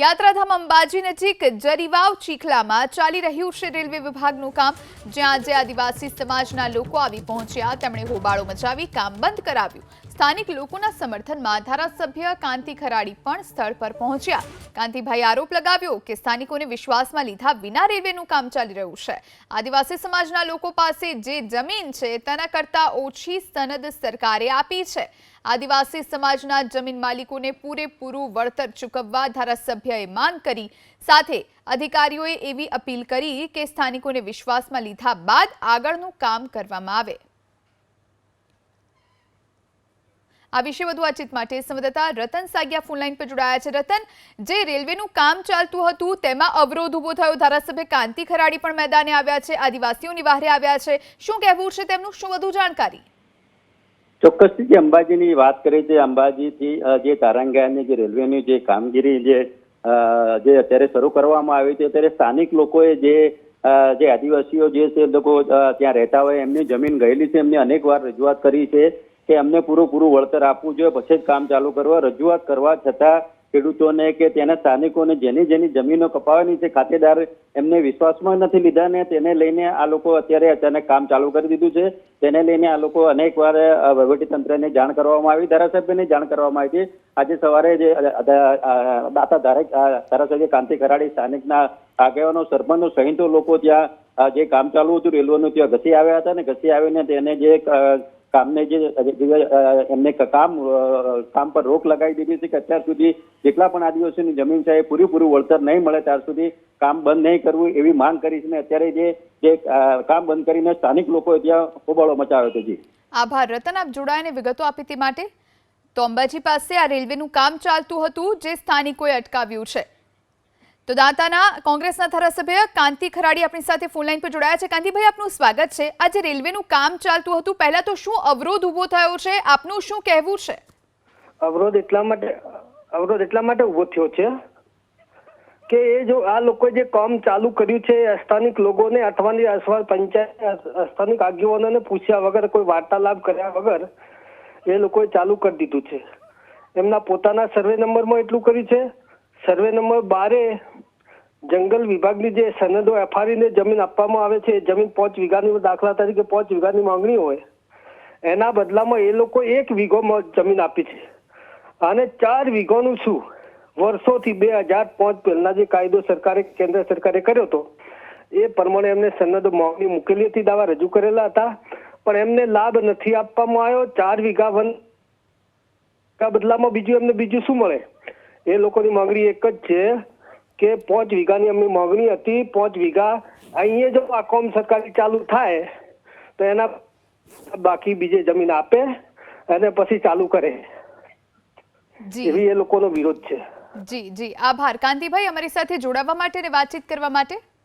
યાત્રાધામ અંબાજી નજીક જરીવાવ ચીખલામાં ચાલી રહ્યું છે રેલવે વિભાગનું કામ. જ્યાં આજે આદિવાસી સમાજના લોકો આવી પહોંચ્યા. તેમણે હોબાળો મચાવી કામ બંધ કરાવ્યું. સ્થાનિક લોકોના સમર્થનમાં ધારાસભ્ય કાંતિ ખરાડી પણ સ્થળ પર પહોંચ્યા. કાંતિભાઈ આરોપ લગાવ્યો કે સ્થાનિકોને વિશ્વાસમાં લીધા વિના રેલવેનું કામ ચાલી રહ્યું છે. આદિવાસી સમાજના લોકો પાસે જે જમીન છે તેના કરતાં ઓછી સનદ સરકારે આપી છે. આદિવાસી સમાજના જમીન માલિકોને પૂરેપૂરું વળતર ચૂકવવા ધારાસભ્યએ માંગ કરી. સાથે અધિકારીઓએ એવી અપીલ કરી કે સ્થાનિકોને વિશ્વાસમાં લીધા બાદ આગળનું કામ કરવામાં આવે. આ વિશે વધુ વાતચીત માટે સંવાદદાતા રતન સાગિયા ફોનલાઈન પર જોડાયા છે. રતન, જે રેલવેનું કામ ચાલતું હતું, તેમાં અવરોધ ઊભો થયો. ધારાસભ્ય કાંતિ ખરાડી પણ મેદાને આવ્યા છે. આદિવાસીઓની વાહરે આવ્યા છે. શું કહેવું છે તેમનું? શું વધુ જાણકારી? ચોક્કસથી જે અંબાજીની વાત કરી છે, અંબાજીથી જે તારંગાની, જે રેલવેની જે કામગીરી જે જે અત્યારે શરૂ કરવામાં આવી છે ત્યારે સ્થાનિક લોકોએ જે જે આદિવાસીઓ જે છે લોકો ત્યાં રહેતા હોય, એમની જમીન ગયેલી છે. એમને અનેક રજૂઆત કરી છે. કે અમને પૂરું પૂરું વળતર આપવું જોઈએ, પછી જ કામ ચાલુ કરવા. રજૂઆત કરવા છતાં ખેડૂતોને કે તેના સ્થાનિકોને જેની જેની જમીનો કપાવાની છે, ખાતેદાર એમને વિશ્વાસમાં નથી લીધા ને તેને લઈને આ લોકો અત્યારે અચાનક કામ ચાલુ કરી દીધું છે. તેને લઈને આ લોકો અનેક વાર વહીવટીતંત્રને જાણ કરવામાં આવી. ધારાસભ્યને જાણ કરવામાં આવી છે આજે સવારે જે દાતા ધારક ધારાસભ્ય કાંતિ કરાડી સ્થાનિકના આગેવાનો, સરપંચો સહિતો લોકો ત્યાં જે કામ ચાલુ હતું, રેલવેનું ત્યાં ઘસી આવ્યા હતા ને ઘસી આવીને તેને જે કામને જે એમને કામ કામ પર રોક લગાવી દીધી છે કે અત્યાર સુધી જેટલા પણ આદિવાસીની જમીન છે એ પૂરેપૂરું વળતર નહીં મળે, ત્યાર સુધી કામ બંધ નહીં કરવું એવી માંગ કરી છે ને અત્યારે જે જે કામ બંધ કરીને સ્થાનિક લોકોએ ત્યાં હોબાળો મચાવ્યો હતો જી. આભાર. રતન, આપ જોડાઈને વિગતો આપી તે માટે. તો અંબાજી પાસે આ રેલવેનું કામ ચાલતું હતું, જે સ્થાનિકોએ અટકાવ્યું છે. તો દાંતાના કોંગ્રેસના ધારાસભ્ય કાંતિ ખરાડી આપણી સાથે ફોનલાઈન પર જોડાયા છે. કાંતિભાઈ, આપનું સ્વાગત છે. આજે રેલવેનું કામ ચાલતું હતું. પહેલા તો શું અવરોધ ઊભો થયો છે? આપનું શું કહેવું છે? અવરોધ એટલા માટે, અવરોધ એટલા માટે ઊભો થયો છે કે એ જો આ લોકોએ જે કામ ચાલુ કર્યું છે, સ્થાનિક લોકોને અઠવાની અથવા પંચાયત, સ્થાનિક આગેવાનોને પૂછ્યા વગર, કોઈ વાર્તાલાપ કર્યા વગર એ લોકોએ ચાલુ કરી દીધું છે. એમના પોતાના સર્વે નંબરમાં એટલું કર્યું છે. સર્વે નંબર બારે જંગલ વિભાગની જે સનદો એફઆરઈને જમીન આપવામાં આવે છે જમીન પાંચ વીઘાની દાખલા તરીકે પાંચ વીઘાની માંગણી હોય, એના બદલામાં એ લોકો એક વીઘો જમીન આપી છે. અને ચાર વીઘોનું શું? વર્ષોથી બે હજાર પાંચ પહેલા જે કાયદો સરકારે, કેન્દ્ર સરકારે કર્યો હતો, એ પ્રમાણે એમને સનદો માંગણી મૂકેલી હતી, દાવા રજૂ કરેલા હતા, પણ એમને લાભ નથી આપવામાં આવ્યો. ચાર વીઘા વન બદલામાં બીજું એમને બીજું શું મળે? એ લોકોની માંગણી એક જ છે. કે પાંચ વીઘાની એમની માગણી હતી પાંચ વીઘા અહીંયા જો આ કોમ સરકારી ચાલુ થાય તો એના બાકી બીજે જમીન આપે અને પછી ચાલુ કરે. જી. એવી એ લોકોનો વિરોધ છે. જી જી. આભાર. કાંતિભાઈ અમારી સાથે જોડાવા માટે અને વાતચીત કરવા માટે?